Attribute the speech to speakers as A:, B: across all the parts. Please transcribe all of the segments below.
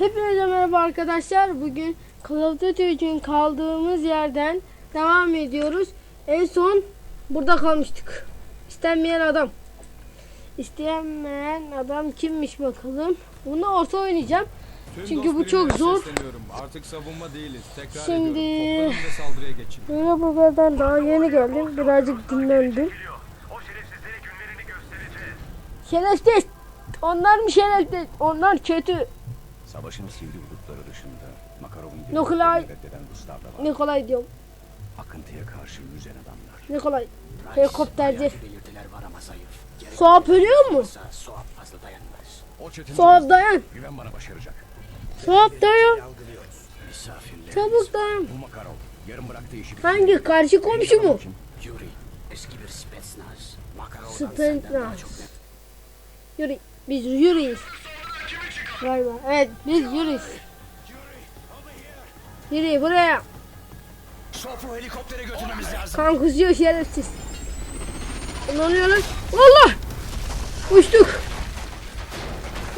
A: Hepinize merhaba arkadaşlar. Bugün Call of Duty için kaldığımız yerden devam ediyoruz. En son burada kalmıştık. İstenmeyen adam. İstemeyen adam kimmiş bakalım. Bunu orta oynayacağım.
B: Tüm
A: Çünkü bu çok zor.
B: Artık savunma değiliz. Tekrar
A: Şimdi-. Böyle buradan daha yeni geldim. Birazcık dinlendim.
C: O şerefsizlere günlerini göstereceğiz.
A: Şerefsiz. Onlar mı şerefsiz? Onlar kötü.
D: Savaşın sivri hudutları dışında Makarov'un
A: Nikolay-
D: reddeden Ruslar da var.
A: Nikolay diyorum.
D: Akıntıya karşı yüzen adamlar.
A: Nikolay. Helikopterci.
E: Belirtiler var ama zayıf. Gerek
A: Suap ölüyor mu?
E: Suap fazla dayanmaz.
A: Suap dayan.
D: güven bana başaracak.
A: Suap dayan. Çabuk dayan.
D: Bu Makarov yarım bıraktığı işi
A: Hangi? Karşı komşu mu?
E: Yuri. Eski bir Spetsnaz. Makarov'dan
A: Spetsnaz.
E: senden daha çok net.
A: Yürü. Biz yürüyüz. Galiba. Evet biz yürüyüz. Yürü buraya.
D: Sofu helikoptere götürmemiz lazım.
A: Kan kusuyor şerefsiz. Ne oluyor lan? Valla. Uçtuk.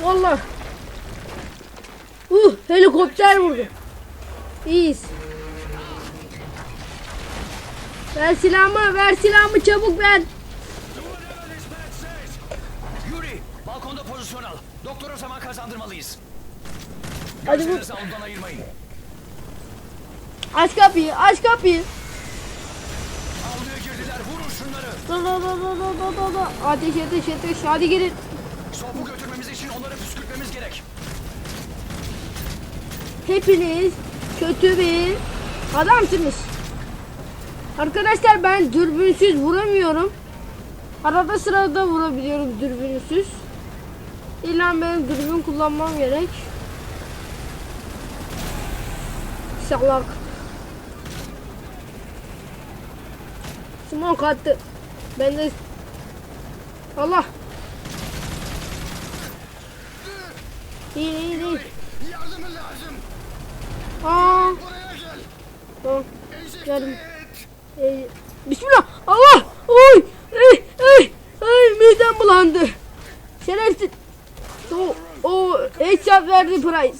A: Valla. Uh helikopter vurdu. İyiyiz. Ver silahımı, ver silahımı çabuk ver.
D: Yuri balkonda pozisyon al. Doktora zaman kazandırmalıyız.
A: Hadi bu.
D: Ondan ayırmayın.
A: Aç kapıyı, aç kapıyı.
D: Avluya girdiler vurun şunları.
A: Da da da da da da da da. Ateş ateş ateş. Hadi gelin.
D: Sofu götürmemiz için onları püskürtmemiz gerek.
A: Hepiniz kötü bir adamsınız. Arkadaşlar ben dürbünsüz vuramıyorum. Arada sırada vurabiliyorum dürbünsüz. İlla benim dürbün kullanmam gerek. Salak. Smoke attı. Ben de Allah. İyi iyi iyi.
D: Yardımın lazım.
A: Aa. Tamam. Geldim. Ee, Bismillah. Allah. Oy. Ey, ey, ey, midem bulandı. Şerefsiz. O, o headshot verdi Price.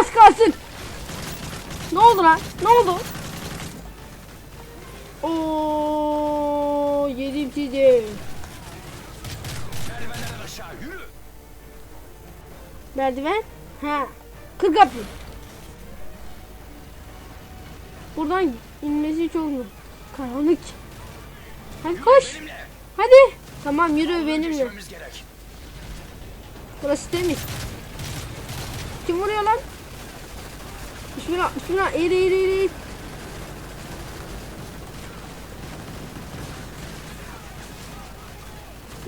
A: Az kalsın. Ne oldu lan? Ne oldu? Oo, yedim sizi. Merdiven. Ha. Kır kapıyı. Buradan inmesi çok zor. Karanlık. Hadi koş. Hadi. Tamam yürü benimle. Burası temiz. Kim vuruyor lan? Bismillah, bismillah. Eğil, eğil, eğil.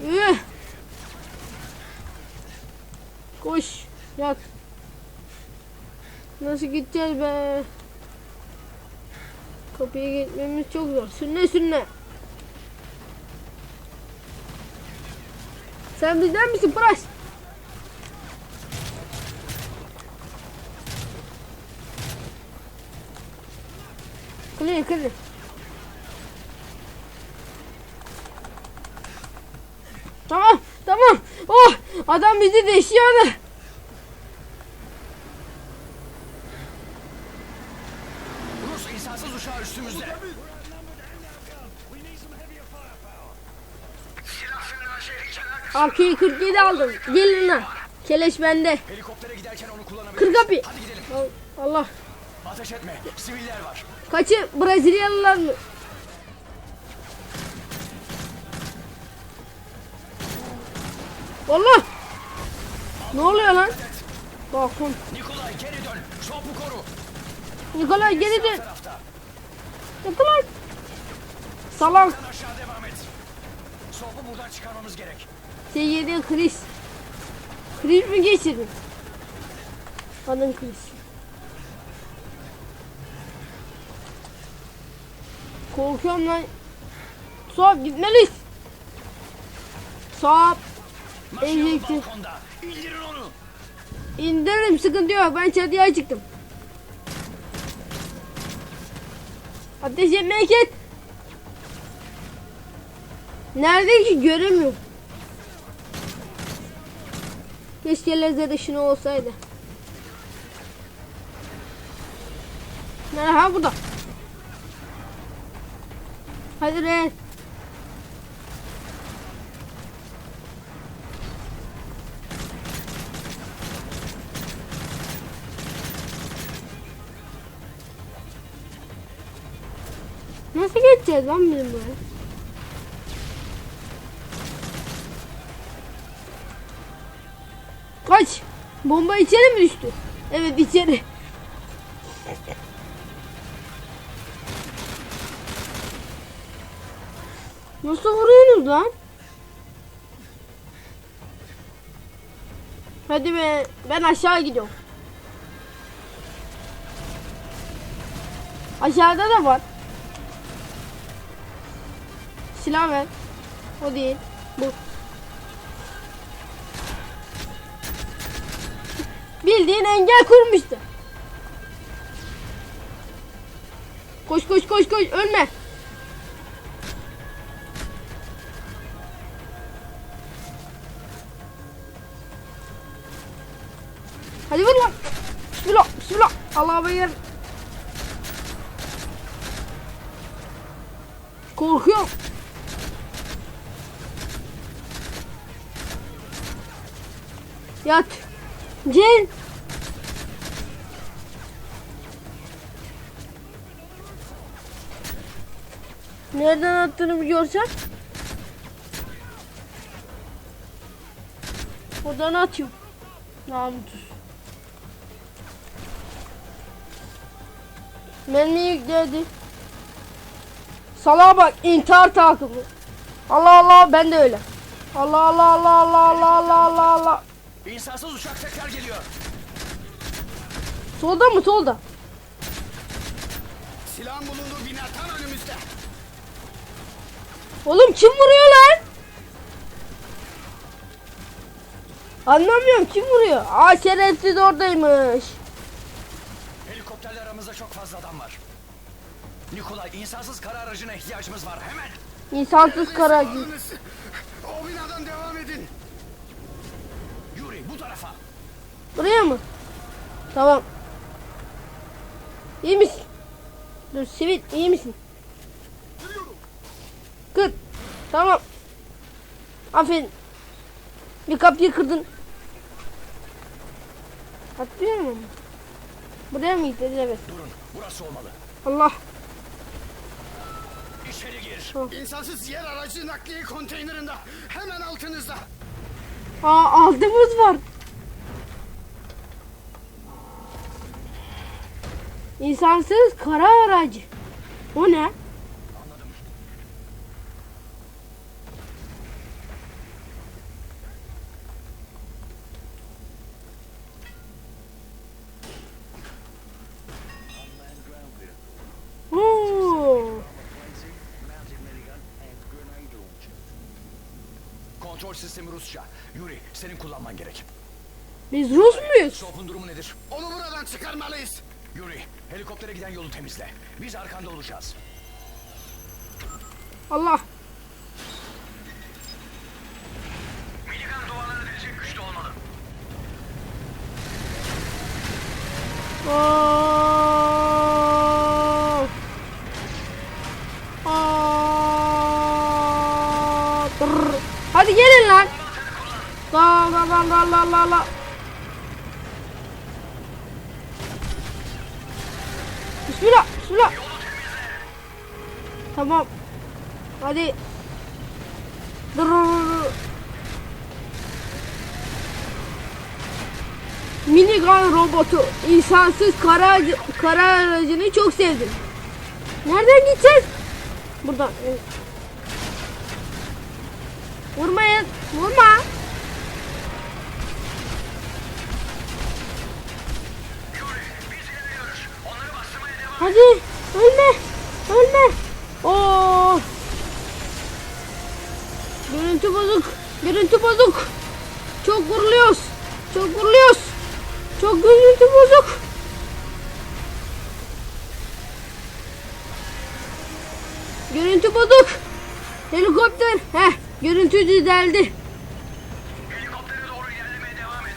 A: Üh. Koş. Yat. Nasıl gideceğiz be? Kapıya gitmemiz çok zor. Sünne sünne. Sen bizden misin Price? Clear, clear. Tamam, tamam. Oh, adam bizi deşiyordu.
D: Rus insansız uçağı üstümüzde.
A: AK'yi 47 aldım. Gelin lan. Keleş bende.
D: Helikoptere giderken onu kullanabiliriz.
A: Kır kapıyı.
D: Hadi gidelim.
A: Allah.
D: Ateş etme. Siviller var.
A: Kaçı Brezilyalılar mı? Allah! Ne oluyor lan? Bakın.
D: Nikolay geri dön. Sopu koru.
A: Nikolay geri dön. Nikolay. Salak.
D: Sen aşağı devam et. Sopu buradan çıkarmamız gerek.
A: T7 Chris. Chris mi geçirdin? Adın Chris. Korkuyorum lan. Suap gitmeliyiz. Ehliyeti.
D: balkonda. İndirin onu.
A: İndiririm sıkıntı yok. Ben çatıya çıktım. Ateş etmeye git. Nerede ki göremiyorum. Keşke lazer ışını olsaydı. Nerede? Ha burada. Hadi Ren. Nasıl geçeceğiz lan bizim buraya? Bomba içeri mi düştü? Evet içeri. Nasıl vuruyorsunuz lan? Hadi be ben aşağı gidiyorum. Aşağıda da var. Silah ver. O değil. Bu. Bildiğin engel kurmuştu. Koş koş koş koş ölme. Hadi vur lan. Bismillah bismillah. Allah'a bayır. Korkuyorum. Yat. Cin. Nereden attığını bir görsen. Oradan atıyor. Namussuz. Mermi yükledi. Salağa bak intihar takımı. Allah Allah ben de öyle. Allah Allah Allah Allah Allah Allah Allah Allah.
D: İnsansız uçak tekrar geliyor.
A: Solda mı solda?
D: Silahın bulunduğu bina tam önümüzde.
A: Oğlum kim vuruyor lan? Anlamıyorum kim vuruyor? Aa şerefsiz oradaymış.
D: Helikopterle aramızda çok fazla adam var. Nikolay insansız kara aracına ihtiyacımız var hemen.
A: İnsansız kara.
D: O binadan devam edin. Yuri bu tarafa.
A: Buraya mı? Tamam. İyi misin? Dur sivil iyi misin? Kır. Tamam. Aferin. Bir kapıyı kırdın. Atlıyor mu? Buraya mı gideceğiz? Evet.
D: Durun burası olmalı.
A: Allah.
D: İçeri gir.
A: Tamam.
D: İnsansız yer aracı nakliye konteynerinde. Hemen altınızda.
A: Aa aldığımız var. İnsansız kara aracı. O ne?
D: Kontrol sistemi Rusça. Yuri senin kullanman gerek.
A: Biz Rus muyuz?
D: Şofun durumu nedir? Onu buradan çıkarmalıyız. Yuri helikoptere giden yolu temizle. Biz arkanda olacağız.
A: Allah.
C: Minigun duvarları delecek güçlü olmalı.
A: Aa. Hadi gelin lan. La la la la la la la. Bismillah, bismillah. Tamam. Hadi. Dur. Minigun robotu insansız kara, aracı- kara aracını çok sevdim. Nereden gideceğiz? Buradan. Vurmayın. Vurma. Hadi. Ölme. Ölme. Oo. Görüntü bozuk. Görüntü bozuk. Çok vuruluyoruz. Çok vuruluyoruz. Çok görüntü bozuk. Görüntü bozuk. Helikopter. Heh, görüntü düzeldi.
C: Helikoptere doğru ilerlemeye devam et.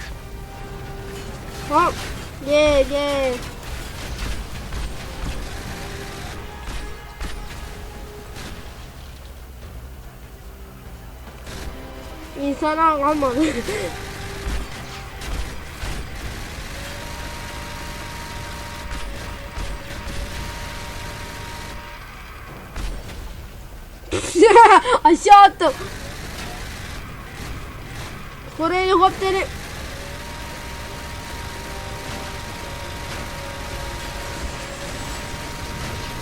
A: Hop. Ye ye. İnsana kalmadı. Aşağı attım. Kore helikopteri.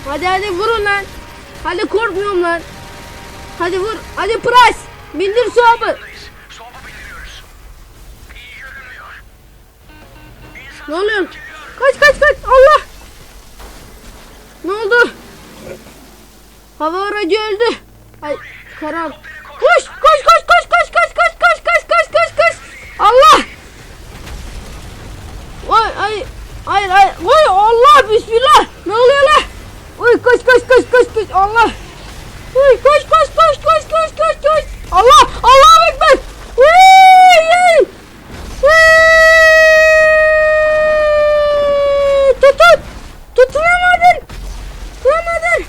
A: Hadi hadi vurun lan. Hadi korkmuyorum lan. Hadi vur. Hadi price. Bindir soğabı. Ne oluyor? Kaç kaç kaç. Allah. Ne oldu? Hava aracı öldü. Ay karar. Koş koş koş koş koş koş koş koş koş koş koş koş. Allah. Vay ay. Hayır hayır. Vay Allah bismillah. Ne oluyor lan? Uy koş koş koş koş koş. Allah. Uy koş koş koş koş koş koş koş. Allah Allahu ekber. Uy uy. Uy. Tutun. Tutunamadın. Tutamadın.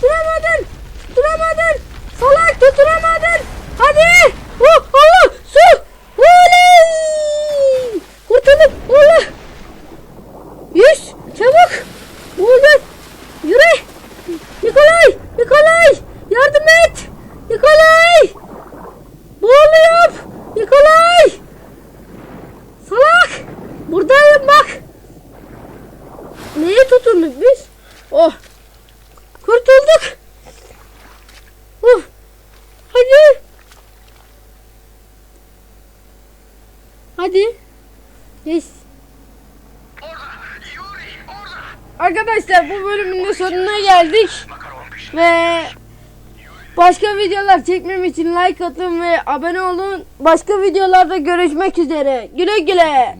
A: Tutamadın. Tutamadın. Salak tutunamadın. Hadi. Oh, Allah. Su. Oley. Kurtulduk. Allah. Yüz. Çabuk. Buradan. Yürü. Nikolay. Nikolay. Yardım et. Nikolay. Boğuluyorum. Nikolay. Salak. Buradayım bak. Neye tutunduk biz? Oh. Kurtulduk. Oh. Hadi. Hadi. Yes.
C: orada. Yuri orada.
A: Arkadaşlar bu bölümün de sonuna geldik. Ve başka videolar çekmem için like atın ve abone olun. Başka videolarda görüşmek üzere. Güle güle.